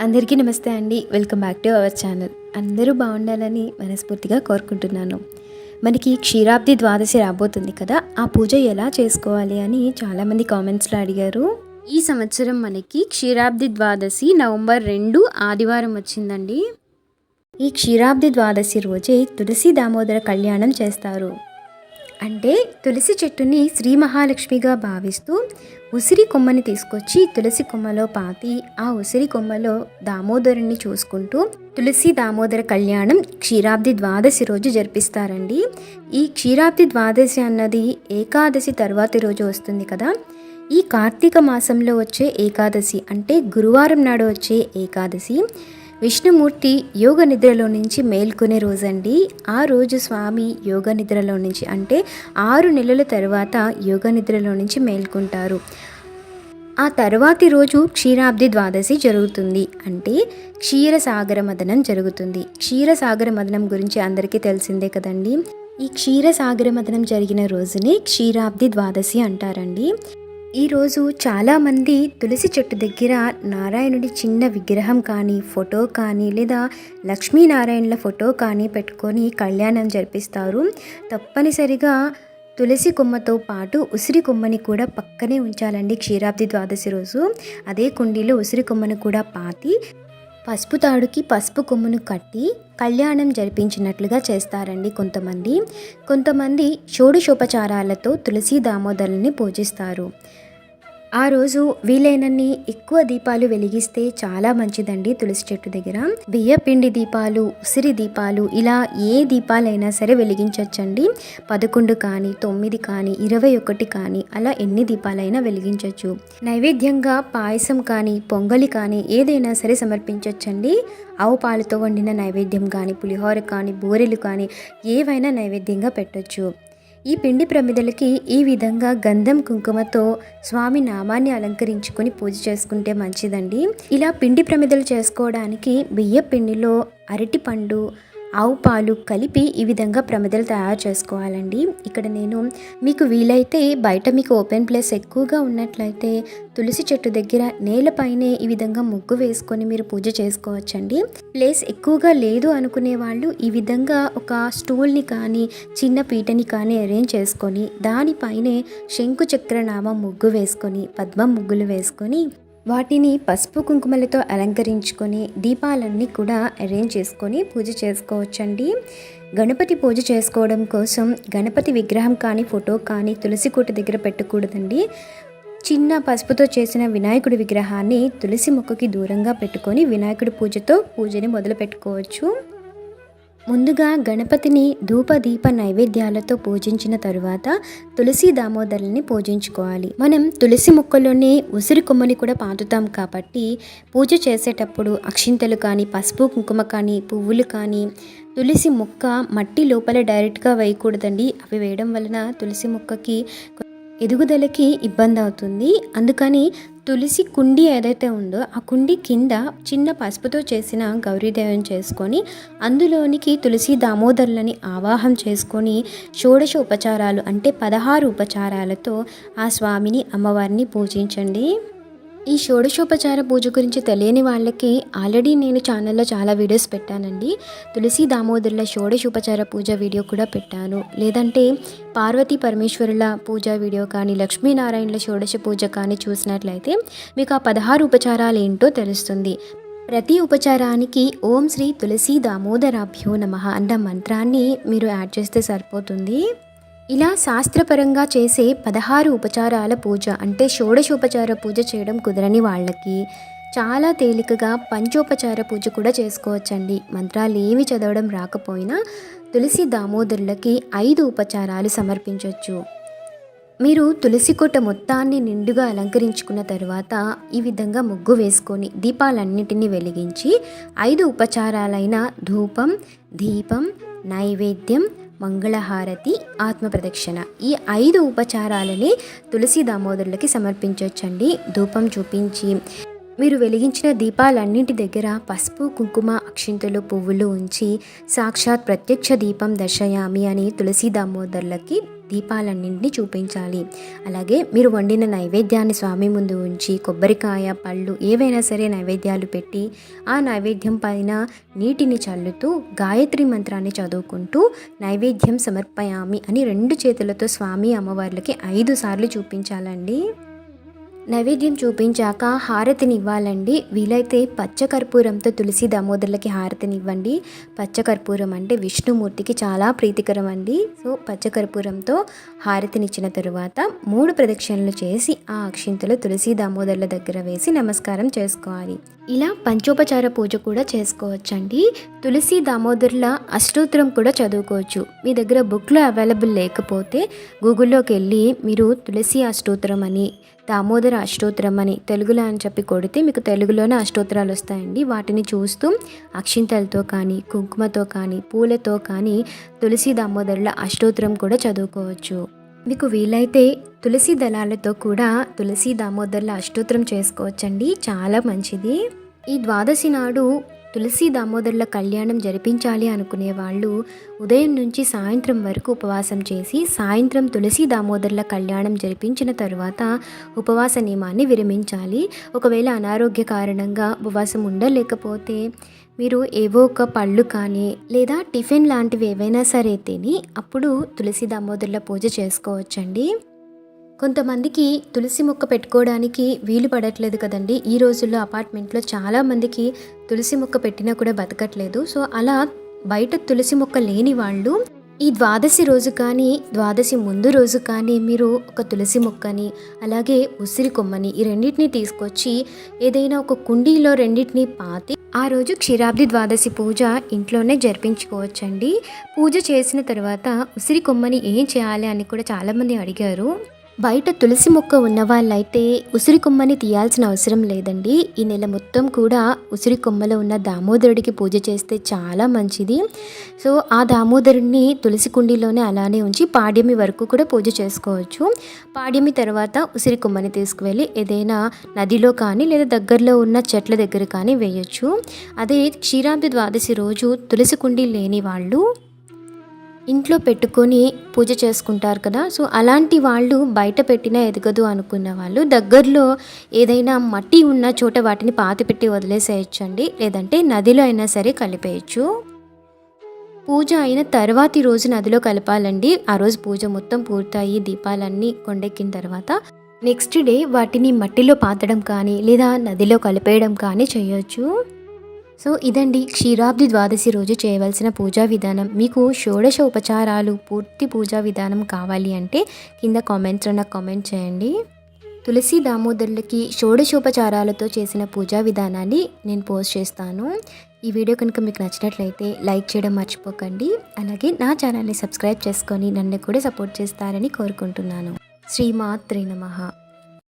అందరికీ నమస్తే అండి. Welcome back to our channel అందరూ బాగుండాలని మనస్ఫూర్తిగా కోరుకుంటున్నాను. మనకి క్షీరాబ్ది ద్వాదశి రాబోతుంది కదా ఆ పూజ ఎలా చేసుకోవాలి అని చాలామంది కామెంట్స్లో అడిగారు. ఈ సంవత్సరం మనకి క్షీరాబ్ది ద్వాదశి నవంబర్ రెండు ఆదివారం వచ్చిందండి. ఈ క్షీరాబ్ది ద్వాదశి రోజే తులసి దామోదర కళ్యాణం చేస్తారు. అంటే తులసి చెట్టుని శ్రీ మహాలక్ష్మిగా భావిస్తూ ఉసిరి కొమ్మని తీసుకొచ్చి తులసి కొమ్మలో పాతి ఆ ఉసిరి కొమ్మలో దామోదరుణ్ణి చూసుకుంటూ తులసి దామోదర కళ్యాణం క్షీరాబ్ది ద్వాదశి రోజు జరిపిస్తారండి. ఈ క్షీరాబ్ది ద్వాదశి అన్నది ఏకాదశి తర్వాతి రోజు వస్తుంది కదా. ఈ కార్తీక మాసంలో వచ్చే ఏకాదశి అంటే గురువారం నాడు వచ్చే ఏకాదశి. విష్ణుమూర్తి యోగ నిద్రలో నుంచి మేల్కొనే రోజండి. ఆ రోజు స్వామి యోగ నిద్రలో నుంచి అంటే ఆరు నెలల తర్వాత యోగ నిద్రలో నుంచి మేల్కొంటారు. ఆ తర్వాతి రోజు క్షీరాబ్ది ద్వాదశి జరుగుతుంది. అంటే క్షీరసాగర మదనం జరుగుతుంది. క్షీరసాగర మదనం గురించి అందరికీ తెలిసిందే కదండి. ఈ క్షీరసాగర మదనం జరిగిన రోజునే క్షీరాబ్ది ద్వాదశి అంటారండి. ఈరోజు చాలామంది తులసి చెట్టు దగ్గర నారాయణుడి చిన్న విగ్రహం కానీ ఫోటో కానీ లేదా లక్ష్మీనారాయణుల ఫోటో కానీ పెట్టుకొని కళ్యాణం జరిపిస్తారు. తప్పనిసరిగా తులసి కొమ్మతో పాటు ఉసిరి కొమ్మని కూడా పక్కనే ఉంచాలండి క్షీరాబ్ది ద్వాదశి రోజు. అదే కుండీలో ఉసిరి కొమ్మను కూడా పాతి పసుపు తాడుకి పసుపు కొమ్మును కట్టి కళ్యాణం జరిపించినట్లుగా చేస్తారండి కొంతమంది. కొంతమంది షోడశోపచారాలతో తులసి దామోదరుల్ని పూజిస్తారు. ఆ రోజు వీలైనన్ని ఎక్కువ దీపాలు వెలిగిస్తే చాలా మంచిదండి తులసి చెట్టు దగ్గర. బియ్యపిండి దీపాలు ఉసిరి దీపాలు ఇలా ఏ దీపాలైనా సరే వెలిగించవచ్చండి పదకొండు కానీ తొమ్మిది కానీ ఇరవై ఒకటి కానీ అలా ఎన్ని దీపాలైనా వెలిగించవచ్చు నైవేద్యంగా పాయసం కానీ పొంగలి కానీ ఏదైనా సరే సమర్పించవచ్చండి ఆవు పాలతో వండిన నైవేద్యం కానీ పులిహోర కానీ బూరెలు కానీ ఏవైనా నైవేద్యంగా పెట్టొచ్చు. ఈ పిండి ప్రమిదలకి ఈ విధంగా గంధం కుంకుమతో స్వామి నామాన్ని అలంకరించుకొని పూజ చేసుకుంటే మంచిదండి. ఇలా పిండి ప్రమిదలు చేసుకోవడానికి బియ్య పిండిలో అరటిపండు ఆవు పాలు కలిపి ఈ విధంగా ప్రమిదలు తయారు చేసుకోవాలండి. ఇక్కడ నేను మీకు వీలైతే బయట మీకు ఓపెన్ ప్లేస్ ఎక్కువగా ఉన్నట్లయితే తులసి చెట్టు దగ్గర నేలపైనే ఈ విధంగా ముగ్గు వేసుకొని మీరు పూజ చేసుకోవచ్చండి. ప్లేస్ ఎక్కువగా లేదు అనుకునే వాళ్ళు ఈ విధంగా ఒక స్టూల్ని కానీ చిన్న పీటని కానీ అరేంజ్ చేసుకొని దానిపైనే శంకు చక్రనామ ముగ్గు వేసుకొని పద్మం ముగ్గులు వేసుకొని వాటిని పసుపు కుంకుమలతో అలంకరించుకొని దీపాలన్నీ కూడా అరేంజ్ చేసుకొని పూజ చేసుకోవచ్చండి. గణపతి పూజ చేసుకోవడం కోసం గణపతి విగ్రహం కానీ ఫోటో కానీ తులసి కోట దగ్గర పెట్టకూడదండి. చిన్న పసుపుతో చేసిన వినాయకుడి విగ్రహాన్ని తులసి మొక్కకి దూరంగా పెట్టుకొని వినాయకుడి పూజతో పూజని మొదలు పెట్టుకోవచ్చు ముందుగా గణపతిని ధూప దీప నైవేద్యాలతో పూజించిన తరువాత తులసి దామోదరుల్ని పూజించుకోవాలి. మనం తులసి మొక్కలోనే ఉసిరి కొమ్మని కూడా పాతుతాం కాబట్టి పూజ చేసేటప్పుడు అక్షింతలు కానీ పసుపు కుంకుమ కానీ పువ్వులు కానీ తులసి మొక్క మట్టి లోపల డైరెక్ట్గా వేయకూడదండి. అవి వేయడం వలన తులసి మొక్కకి ఎదుగుదలకి ఇబ్బంది అవుతుంది అందుకని తులసి కుండి ఏదైతే ఉందో ఆ కుండి కింద చిన్న పసుపుతో చేసిన గౌరీదేవం చేసుకొని అందులోనికి తులసి దామోదరులని ఆవాహం చేసుకొని షోడశ ఉపచారాలు అంటే పదహారు ఉపచారాలతో ఆ స్వామిని అమ్మవారిని పూజించండి. ఈ షోడశోపచార పూజ గురించి తెలియని వాళ్ళకి ఆల్రెడీ నేను ఛానల్లో చాలా వీడియోస్ పెట్టానండి. తులసి దామోదరుల షోడశోపచార పూజ వీడియో కూడా పెట్టాను. లేదంటే పార్వతీ పరమేశ్వరుల పూజ వీడియో కానీ లక్ష్మీనారాయణల షోడశ పూజ కానీ చూసినట్లయితే మీకు ఆ పదహారు ఉపచారాలు ఏంటో తెలుస్తుంది. ప్రతి ఉపచారానికి ఓం శ్రీ తులసి దామోదరాభ్యో నమ అన్న మంత్రాన్ని మీరు యాడ్ చేస్తే సరిపోతుంది. ఇలా శాస్త్రపరంగా చేసే పదహారు ఉపచారాల పూజ అంటే షోడశోపచార పూజ చేయడం కుదరని వాళ్ళకి చాలా తేలికగా పంచోపచార పూజ కూడా చేసుకోవచ్చండి. మంత్రాలు ఏమి చదవడం రాకపోయినా తులసి దామోదరులకి ఐదు ఉపచారాలు సమర్పించవచ్చు మీరు తులసి కోట మొత్తాన్ని నిండుగా అలంకరించుకున్న తర్వాత ఈ విధంగా ముగ్గు వేసుకొని దీపాలన్నిటినీ వెలిగించి ఐదు ఉపచారాలైన ధూపం దీపం నైవేద్యం మంగళహారతి ఆత్మప్రదక్షిణ. ఈ ఐదు ఉపచారాలని తులసి దామోదరులకి సమర్పించవచ్చండి. ధూపం చూపించి మీరు వెలిగించిన దీపాలన్నింటి దగ్గర పసుపు కుంకుమ అక్షింతలు పువ్వులు ఉంచి సాక్షాత్ ప్రత్యక్ష దీపం దర్శయామి అని తులసి దామోదరులకి దీపాలన్నింటినీ చూపించాలి. అలాగే మీరు వండిన నైవేద్యాన్ని స్వామి ముందు ఉంచి కొబ్బరికాయ పళ్ళు ఏవైనా సరే నైవేద్యాలు పెట్టి ఆ నైవేద్యం పైన నీటిని చల్లుతూ గాయత్రి మంత్రాన్ని చదువుకుంటూ నైవేద్యం సమర్పయామి అని రెండు చేతులతో స్వామి అమ్మవార్లకి ఐదు సార్లు చూపించాలండి. నైవేద్యం చూపించాక హారతిని ఇవ్వాలండి వీలైతే పచ్చకర్పూరంతో తులసి దామోదరులకి హారతినివ్వండి. పచ్చకర్పూరం అంటే విష్ణుమూర్తికి చాలా ప్రీతికరం అండి సో పచ్చకర్పూరంతో హారతినిచ్చిన తరువాత మూడు ప్రదక్షిణలు చేసి ఆ అక్షింతలు తులసి దామోదరుల దగ్గర వేసి నమస్కారం చేసుకోవాలి. ఇలా పంచోపచార పూజ కూడా చేసుకోవచ్చండి. తులసి దామోదరుల అష్టోత్తరం కూడా చదువుకోవచ్చు. మీ దగ్గర బుక్లో అవైలబుల్ లేకపోతే గూగుల్లోకి వెళ్ళి మీరు తులసి అష్టోత్తరం అని దామోదర అష్టోత్తరం అని తెలుగులో అని చెప్పి కొడితే మీకు తెలుగులోనే అష్టోత్తరాలు వస్తాయండి. వాటిని చూస్తూ అక్షింతలతో కానీ కుంకుమతో కానీ పూలతో కానీ తులసి దామోదరుల అష్టోత్తరం కూడా చదువుకోవచ్చు. మీకు వీలైతే తులసి దళాలతో కూడా తులసి దామోదరుల అష్టోత్తరం చేసుకోవచ్చండి. చాలా మంచిది. ఈ ద్వాదశి నాడు తులసి దామోదరుల కళ్యాణం జరిపించాలి అనుకునే వాళ్ళు ఉదయం నుంచి సాయంత్రం వరకు ఉపవాసం చేసి సాయంత్రం తులసి దామోదరుల కళ్యాణం జరిపించిన తరువాత ఉపవాస నియమాన్ని విరమించాలి. ఒకవేళ అనారోగ్య కారణంగా ఉపవాసం ఉండలేకపోతే మీరు ఏవో ఒక పళ్ళు కానీ లేదా టిఫిన్ లాంటివి ఏవైనా సరే తిని అప్పుడు తులసి దామోదరుల పూజ చేసుకోవచ్చండి. కొంతమందికి తులసి మొక్క పెట్టుకోవడానికి వీలు పడట్లేదు కదండి. ఈ రోజుల్లో అపార్ట్మెంట్లో చాలామందికి తులసి మొక్క పెట్టినా కూడా బతకట్లేదు. సో అలా బయట తులసి మొక్క లేని వాళ్ళు ఈ ద్వాదశి రోజు కానీ ద్వాదశి ముందు రోజు కానీ మీరు ఒక తులసి మొక్కని అలాగే ఉసిరి కొమ్మని ఈ రెండింటిని తీసుకొచ్చి ఏదైనా ఒక కుండీలో రెండింటిని పాతి ఆ రోజు క్షీరాబ్ది ద్వాదశి పూజ ఇంట్లోనే జరిపించుకోవచ్చండి. పూజ చేసిన తర్వాత ఉసిరి కొమ్మని ఏం చేయాలి అని కూడా చాలామంది అడిగారు. బయట తులసి మొక్క ఉన్న వాళ్ళైతే ఉసిరి కొమ్మని తీయాల్సిన అవసరం లేదండి. ఈ నెల మొత్తం కూడా ఉసిరి కొమ్మలో ఉన్న దామోదరుడికి పూజ చేస్తే చాలా మంచిది. సో ఆ దామోదరుడిని తులసి కుండీలోనే అలానే ఉంచి పాడ్యమి వరకు కూడా పూజ చేసుకోవచ్చు. పాడ్యమి తర్వాత ఉసిరి కొమ్మని తీసుకువెళ్ళి ఏదైనా నదిలో కానీ లేదా దగ్గరలో ఉన్న చెట్ల దగ్గర కానీ వేయచ్చు. అదే క్షీరాబ్ది ద్వాదశి రోజు తులసి కుండీ లేని వాళ్ళు ఇంట్లో పెట్టుకొని పూజ చేసుకుంటారు కదా. సో అలాంటి వాళ్ళు బయట పెట్టినా ఎదగదు అనుకున్న వాళ్ళు దగ్గరలో ఏదైనా మట్టి ఉన్న చోట వాటిని పాతి పెట్టి వదిలేసేయచ్చండి. లేదంటే నదిలో అయినా సరే కలిపేయచ్చు. పూజ అయిన తర్వాతి రోజు నదిలో కలపాలండి. ఆ రోజు పూజ మొత్తం పూర్తయి దీపాలన్నీ కొండెక్కిన తర్వాత నెక్స్ట్ డే వాటిని మట్టిలో పాతడం కానీ లేదా నదిలో కలిపేయడం కానీ చేయొచ్చు. సో ఇదండి క్షీరాబ్ది ద్వాదశి రోజు చేయవలసిన పూజా విధానం. మీకు షోడశ ఉపచారాలు పూర్తి పూజా విధానం కావాలి అంటే కింద కామెంట్స్లో నాకు కామెంట్ చేయండి. తులసి దామోదరులకి షోడశోపచారాలతో చేసిన పూజా విధానాన్ని నేను పోస్ట్ చేస్తాను. ఈ వీడియో కనుక మీకు నచ్చినట్లయితే లైక్ చేయడం మర్చిపోకండి. అలాగే నా ఛానల్ని సబ్స్క్రైబ్ చేసుకొని నన్ను కూడా సపోర్ట్ చేస్తారని కోరుకుంటున్నాను. శ్రీమాత్రే నమహ